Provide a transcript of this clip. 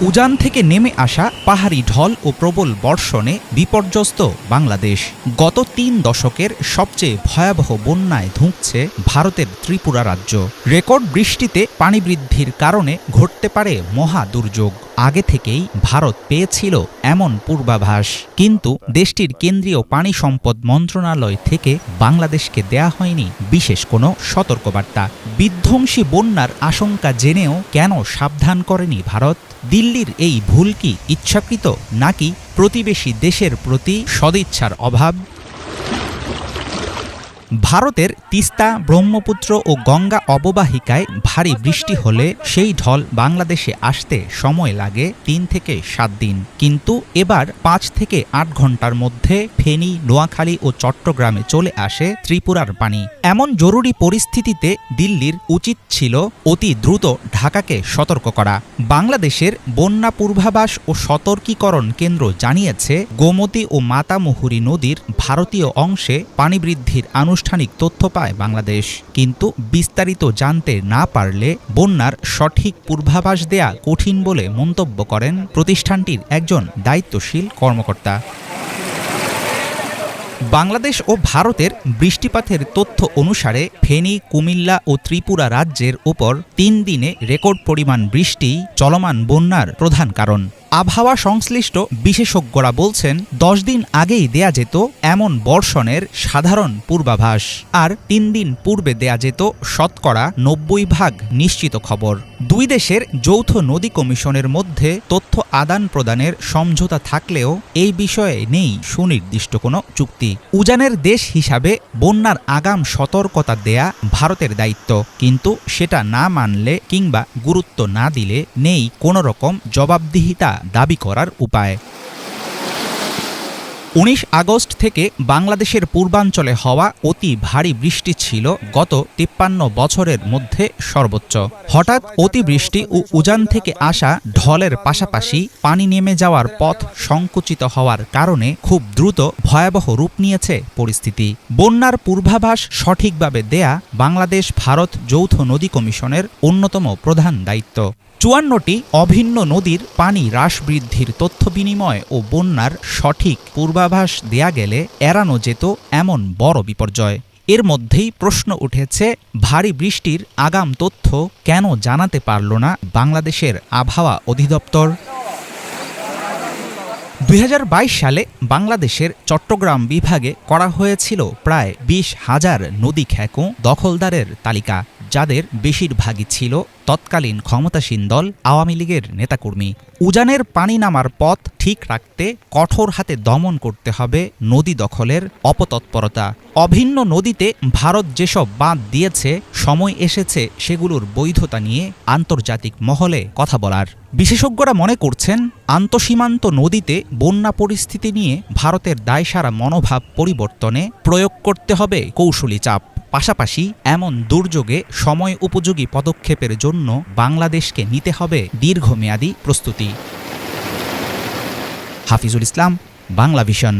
উজান থেকে নেমে আসা পাহাড়ি ঢল ও প্রবল বর্ষণে বিপর্যস্ত বাংলাদেশ। গত তিন দশকের সবচেয়ে ভয়াবহ বন্যায় ধুঁকছে ভারতের ত্রিপুরা রাজ্য। রেকর্ড বৃষ্টিতে পানি বৃদ্ধির কারণে ঘটতে পারে মহা দুর্যোগ। আগে থেকেই ভারত পেয়েছিল এমন পূর্বাভাস। কিন্তু দেশটির কেন্দ্রীয় পানি সম্পদ মন্ত্রণালয় থেকে বাংলাদেশকে দেয়া হয়নি বিশেষ কোনো সতর্কবার্তা। বিধ্বংসী বন্যার আশঙ্কা জেনেও কেন সাবধান করেনি ভারত? দিল্লির এই ভুল কি ইচ্ছাকৃত নাকি প্রতিবেশী দেশের প্রতি সদিচ্ছার অভাব? ভারতের তিস্তা, ব্রহ্মপুত্র ও গঙ্গা অববাহিকায় ভারী বৃষ্টি হলে সেই ঢল বাংলাদেশে আসতে সময় লাগে তিন থেকে সাত দিন। কিন্তু এবার পাঁচ থেকে আট ঘণ্টার মধ্যে ফেনী, নোয়াখালী ও চট্টগ্রামে চলে আসে ত্রিপুরার পানি। এমন জরুরি পরিস্থিতিতে দিল্লির উচিত ছিল অতি দ্রুত ঢাকাকে সতর্ক করা। বাংলাদেশের বন্যা পূর্বাভাস ও সতর্কীকরণ কেন্দ্র জানিয়েছে, গোমতী ও মাতামুহুরী নদীর ভারতীয় অংশে পানি বৃদ্ধির আনুষ্ঠানিক তথ্য পায় বাংলাদেশ। কিন্তু বিস্তারিত জানতে না পারলে বন্যার সঠিক পূর্বাভাস দেয়া কঠিন বলে মন্তব্য করেন প্রতিষ্ঠানটির একজন দায়িত্বশীল কর্মকর্তা। বাংলাদেশ ও ভারতের বৃষ্টিপাতের তথ্য অনুসারে ফেনী, কুমিল্লা ও ত্রিপুরা রাজ্যের ওপর তিন দিনে রেকর্ড পরিমাণ বৃষ্টি, চলমান বন্যার প্রধান কারণ। আবহাওয়া সংশ্লিষ্ট বিশেষজ্ঞরা বলছেন, দশ দিন আগেই দেয়া যেত এমন বর্ষণের সাধারণ পূর্বাভাস। আর তিন দিন পূর্বে দেয়া যেত শতকরা নব্বই ভাগ নিশ্চিত খবর। দুই দেশের যৌথ নদী কমিশনের মধ্যে তথ্য আদান প্রদানের সমঝোতা থাকলেও এই বিষয়ে নেই সুনির্দিষ্ট কোনো চুক্তি। উজানের দেশ হিসাবে বন্যার আগাম সতর্কতা দেয়া ভারতের দায়িত্ব। কিন্তু সেটা না মানলে কিংবা গুরুত্ব না দিলে নেই কোনো রকম জবাবদিহিতা দাবি করার উপায়। উনিশ আগস্ট থেকে বাংলাদেশের পূর্বাঞ্চলে হওয়া অতি ভারী বৃষ্টি ছিল গত তিপ্পান্ন বছরের মধ্যে সর্বোচ্চ। হঠাৎ অতিবৃষ্টি ও উজান থেকে আসা ঢলের পাশাপাশি পানি নেমে যাওয়ার পথ সংকুচিত হওয়ার কারণে খুব দ্রুত ভয়াবহ রূপ নিয়েছে পরিস্থিতি। বন্যার পূর্বাভাস সঠিকভাবে দেয়া বাংলাদেশ ভারত যৌথ নদী কমিশনের অন্যতম প্রধান দায়িত্ব। চুয়ান্নটি অভিন্ন নদীর পানি হ্রাস বৃদ্ধির তথ্য বিনিময় ও বন্যার সঠিক পূর্বাভাস দেয়া গেলে এড়ানো যেত এমন বড় বিপর্যয়। এর মধ্যেই প্রশ্ন উঠেছে, ভারী বৃষ্টির আগাম তথ্য কেন জানাতে পারল না বাংলাদেশের আবহাওয়া অধিদপ্তর? দুই হাজার বাইশ সালে বাংলাদেশের চট্টগ্রাম বিভাগে করা হয়েছিল প্রায় বিশ হাজার নদী খ্যাকো দখলদারের তালিকা। যাদের বেশিরভাগই ছিল তৎকালীন ক্ষমতাসীন দল, আওয়ামী লীগের নেতাকর্মী। উজানের পানি নামার পথ ঠিক রাখতে কঠোর হাতে দমন করতে হবে নদী দখলের অপতৎপরতা। অভিন্ন নদীতে ভারত যেসব বাঁধ দিয়েছে, সময় এসেছে সেগুলোর বৈধতা নিয়ে আন্তর্জাতিক মহলে কথা বলার। বিশেষজ্ঞরা মনে করছেন, আন্তঃসীমান্ত নদীতে বন্যা পরিস্থিতি নিয়ে ভারতের দায়সারা মনোভাব পরিবর্তনে প্রয়োগ করতে হবে কৌশলী চাপ। পাশাপাশি এমন দুর্যোগে সময় উপযোগী পদক্ষেপের জন্য বাংলাদেশকে নিতে হবে দীর্ঘমেয়াদী প্রস্তুতি। হাফিজুল ইসলাম বাংলা ভিশন